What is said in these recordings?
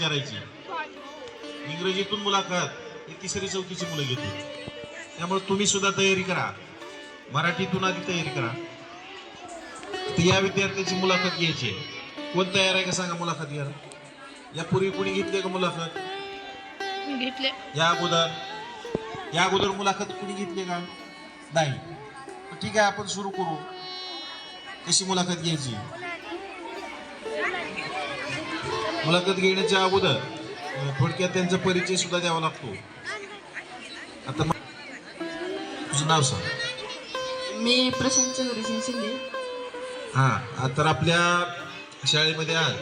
करायची. इंग्रजीतून मुलाखत ही तिसरी चौथीची मुलं घेतो त्यामुळे तुम्ही सुद्धा तयारी करा. मराठीतून आधी तयारी करा. तर या विद्यार्थ्याची मुलाखत घ्यायची. कोण तयार आहे का सांगा मुलाखत घ्या यापूर्वी कोणी घेतली का मुलाखत? घेतले. या अगोदर. या अगोदर मुलाखत कुणी घेतली का? नाही. ठीक आहे आपण सुरू करू. कशी मुलाखत घ्यायची? मुलाखत घेण्याच्या अगोदर थोडक्यात त्यांचा परिचय सुद्धा द्यावा लागतो. आता तुझं नाव सांग. मी प्रशांत चंद्रसिंग शिंदे. हा तर आपल्या शाळेमध्ये आज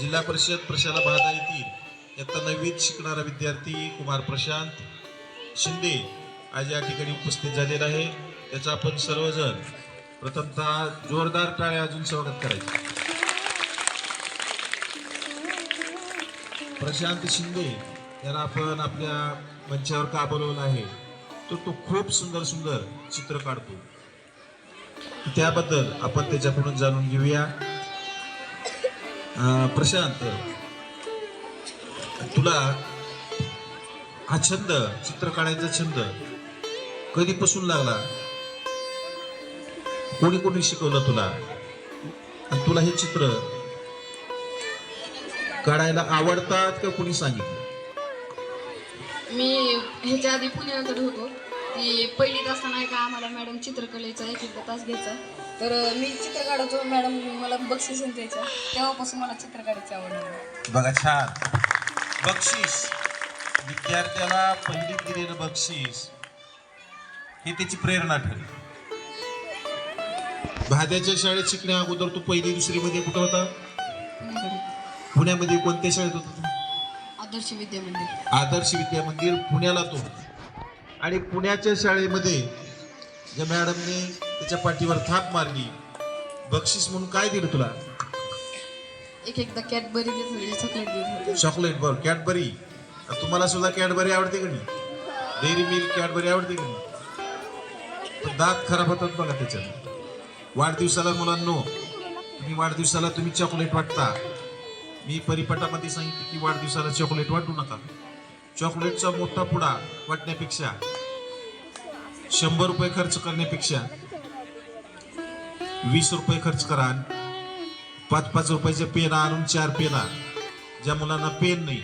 जिल्हा परिषद प्रशाला बाधा येथील इयत्ता नववीत शिकणारा विद्यार्थी कुमार प्रशांत शिंदे आज या ठिकाणी उपस्थित झालेला आहे. त्याचं आपण सर्वजण प्रथमतः जोरदार टाळ्या अजून स्वागत करायचे. प्रशांत शिंदे याला आपण आपल्या मंचावर का बोलवलं आहे? तर तो खूप सुंदर सुंदर चित्र काढतो. त्याबद्दल आपण त्याच्याकडून जाणून घेऊया. अं, प्रशांत तुला हा छंद चित्र काढायचा छंद कधीपासून लागला? कोणी कोणी शिकवलं तुला? आणि तुला हे चित्र काढायला आवडतात का कोणी सांगितलं? मी ह्याच्या आधी पुण्याकडे होतो. ती पहिलीत असताना का आम्हाला मॅडम चित्रकलेचा एक एक तास घ्यायचा. तर मी चित्र काढायचो मॅडम मला बक्षीस द्यायचं. तेव्हापासून मला चित्र काढायची आवड. बघा छान. बक्षीस. विद्यार्थ्याला पहिलीत दिलेलं बक्षीस हे त्याची प्रेरणा ठरली. भाद्याच्या शाळेत शिकण्या अगोदर तू पहिली दुसरी मध्ये कुठं होता? पुण्यामध्ये कोणत्या शाळेत होता तू? आदर्श विद्या मंदिर. आदर्श विद्या मंदिर पुण्याला तो. आणि पुण्याच्या शाळेमध्ये ज्या मॅडमने त्याच्या पाठीवर थाप मारली बक्षीस म्हणून काय दिलं तुला? एक एकदा कॅडबरी देत होते चॉकलेट देत होते. चॉकलेट बर. कॅडबरी. तुम्हाला सुद्धा कॅडबरी आवडते का नाही? डेअरी मिल्क कॅडबरी आवडते का नाही? दात खराब होतात बघा त्याच्यात. वाढदिवसाला मुलांनो तुम्ही वाढदिवसाला तुम्ही चॉकलेट वाटता. मी परिपाठामध्ये सांगितलं की वाढदिवसाला चॉकलेट वाटू नका. चॉकलेटचा मोठा पुडा वाटण्यापेक्षा शंभर रुपये खर्च करण्यापेक्षा वीस रुपये खर्च करा पाच पाच रुपयाचे पेन आणून चार पेना ज्या मुलांना पेन नाही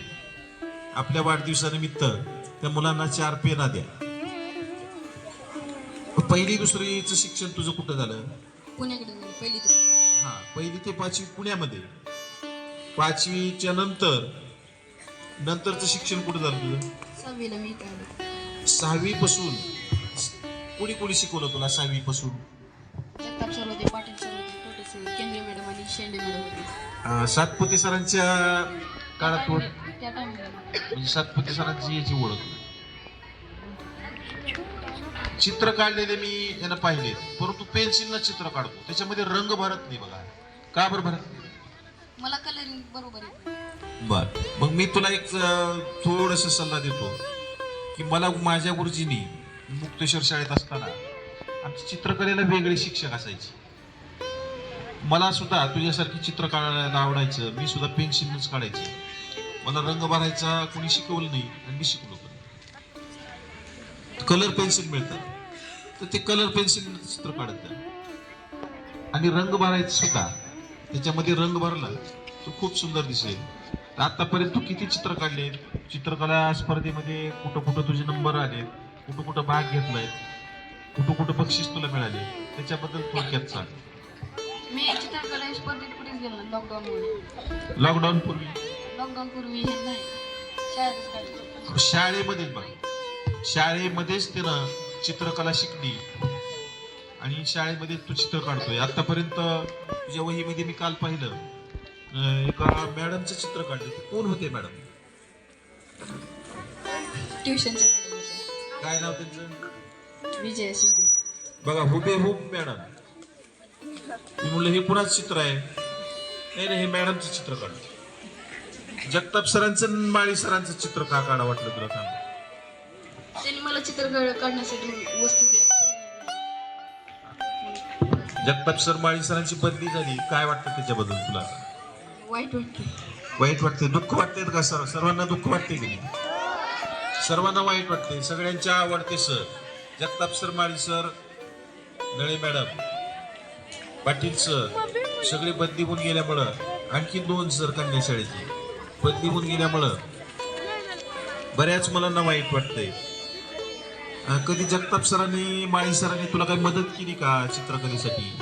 आपल्या वाढदिवसानिमित्त त्या मुलांना चार पेना द्या. पहिली दुसरीचं शिक्षण तुझं कुठं झालं? पुण्याकडे हा पहिली ते पाचवी पुण्यामध्ये. पाचवीच्या नंतर नंतरचं शिक्षण कुठं झालं तुझं? सहावीला मी सहावी पासून. कोणी कोणी शिकवलं तुला सहावी पासून? जगताप सर होते पाटील सर होते टोटे सर केंद्रे मॅडम आणि शेंडे मॅडम होते. सातपुते सरांच्या काळात त्या म्हणजे सातपुते सरांची याची ओळख. चित्र काढलेले मी यांना पाहिले. परंतु पेन्सिलनं चित्र काढतो. त्याच्यामध्ये रंग भरत नाही बघा. का बरं भरत नाही? मला कलरिंग बरोबर बर. मग मी तुला एक थोडस सल्ला देतो की मला माझ्या गुरुजींनी मुक्तेश्वर शाळेत असताना आमची चित्रकलेला वेगळे शिक्षक असायचे. मला सुद्धा तुझ्यासारखी चित्र काढायला आवडायचं. मी सुद्धा पेन्सिलच काढायचे. मला रंग भरायचा कोणी शिकवलं नाही आणि मी शिकलो पण कलर पेन्सिल मिळतात. तर ते कलर पेन्सिल चित्र काढत आणि रंग भरायचं सुद्धा त्याच्यामध्ये रंग भरला तो खूप सुंदर दिसेल. आतापर्यंत तू किती चित्र काढले? चित्रकला स्पर्धेमध्ये कुठं कुठं तुझे नंबर आले कुठं कुठं भाग घेतलाय कुठं कुठं बक्षीस तुला मिळाले त्याच्याबद्दल थोडक्यात सांग. मी चित्रकला स्पर्धेत कुठेच गेलो नाही लॉकडाऊनमुळे लॉकडाऊन पूर्वी? लॉकडाऊन पूर्वी शाळेमध्येच बघ. शाळेमध्येच तिनं चित्रकला शिकली. आणि शाळेमध्ये तू चित्र काढतोय. आतापर्यंत तुझ्या वहीमध्ये मी काल पाहिलं एका मॅडमचं चित्र काढलं. कोण होते मॅडम? काय नाव त्यांचं? विजय शिंदे. बघा हुबेहूब मॅडम. मी म्हणलं हे कुणाचं चित्र आहे? नाही नाही हे मॅडमचं चित्र काढ. जगताप सरांचं माळी सरांचं चित्र का काढा वाटलं तुला सांग? त्यांनी मला चित्र काढ- काढण्यासाठी वस्तू जगताप सर माळी सरांची बदली झाली. काय वाटतं त्याच्याबद्दल तुला? वाईट वाटतं. वाईट वाटते दुःख वाटते का सर? सर्वांना दुःख वाटते की नाही? सर्वांना वाईट वाटते सगळ्यांच्या आवडते sir. Jagtap sir Mali sir Nale madam Patil sir सगळे बदली होऊन गेल्यामुळं आणखी दोन सर कन्या शाळेची बदली होऊन गेल्यामुळं बऱ्याच मुलांना वाईट वाटतंय. कधी जगताप सरांनी माळी सरांनी तुला काही मदत केली का चित्रकलेसाठी?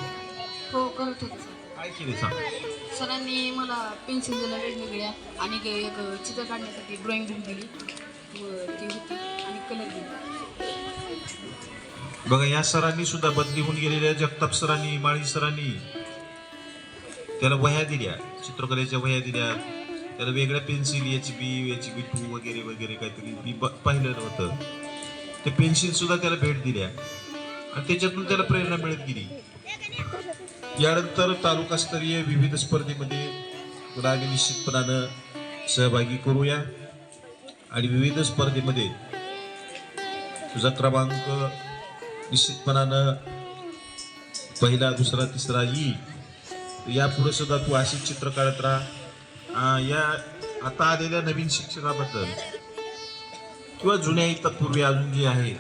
हो करत होते. सर काय केले सांग? सरांनी मला पेन्सिल दिल्या वेगवेगळ्या आणि एक एक चित्र काढण्यासाठी ड्रॉइंग बुक दिली. व ती होती आणि कलर दिला. बघा या सरांनी सुद्धा बदली होऊन गेलेल्या जगताप सरांनी माळी सरांनी. त्याला वह्या दिल्या चित्रकलेच्या वह्या दिल्या. त्याला वेगळ्या pencil H B H B two वगैरे वगैरे काहीतरी मी ब- पाहिलं होतं. ते पेन्सिल सुद्धा त्याला भेट दिल्या आणि त्याच्यातून त्याला प्रेरणा मिळत गेली. यानंतर तालुकास्तरीय विविध स्पर्धेमध्ये तुला निश्चितपणानं सहभागी करूया. आणि विविध स्पर्धेमध्ये तुझा क्रमांक निश्चितपणानं पहिला दुसरा तिसरा येईल यापुढे सुद्धा तू अशीच चित्र काढत राहा. या आता आलेल्या नवीन शिक्षणाबद्दल. किंवा जुन्या इतर पूर्वी अजून जे आहे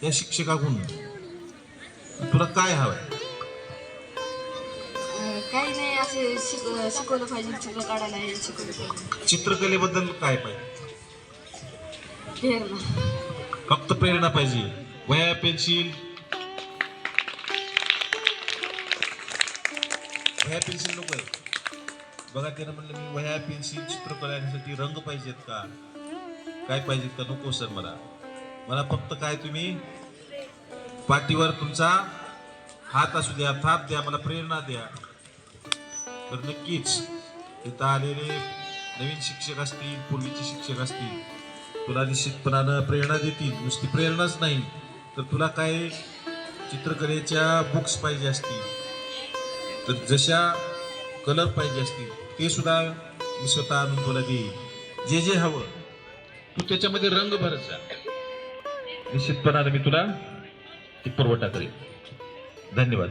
त्या शिक्षकाकडून तुला काय हवंय? अं, काही नाही असे शिक शिकवलं पाहिजे चित्र काढायला हे शिकवलं पाहिजे. चित्रकलेबद्दल काय पाहिजे? प्रेरणा. फक्त प्रेरणा पाहिजे. वया पेन्सिल वया पेन्सिल नको आहे. बघा त्यानं म्हणलं मी वह्या पेन्सिल चित्र काढण्यासाठी रंग पाहिजेत का? काय पाहिजे का नको सर मला. मला फक्त काय तुम्ही पाठीवर तुमचा हात असू द्या थाप द्या मला प्रेरणा द्या. तर नक्कीच तिथं आलेले नवीन शिक्षक असतील पूर्वीचे शिक्षक असतील तुला निश्चितपणानं प्रेरणा देतील. नुसती प्रेरणाच नाही तर तुला काय चित्रकलेच्या बुक्स पाहिजे असतील? तर जशा कलर पाहिजे असतील ते सुद्धा मी स्वतः आणून तुला देईल जे जे हवं. तू त्याच्यामध्ये रंग भरत जा. निश्चितपणाने मी तुला ती पुरवठा करेन. धन्यवाद.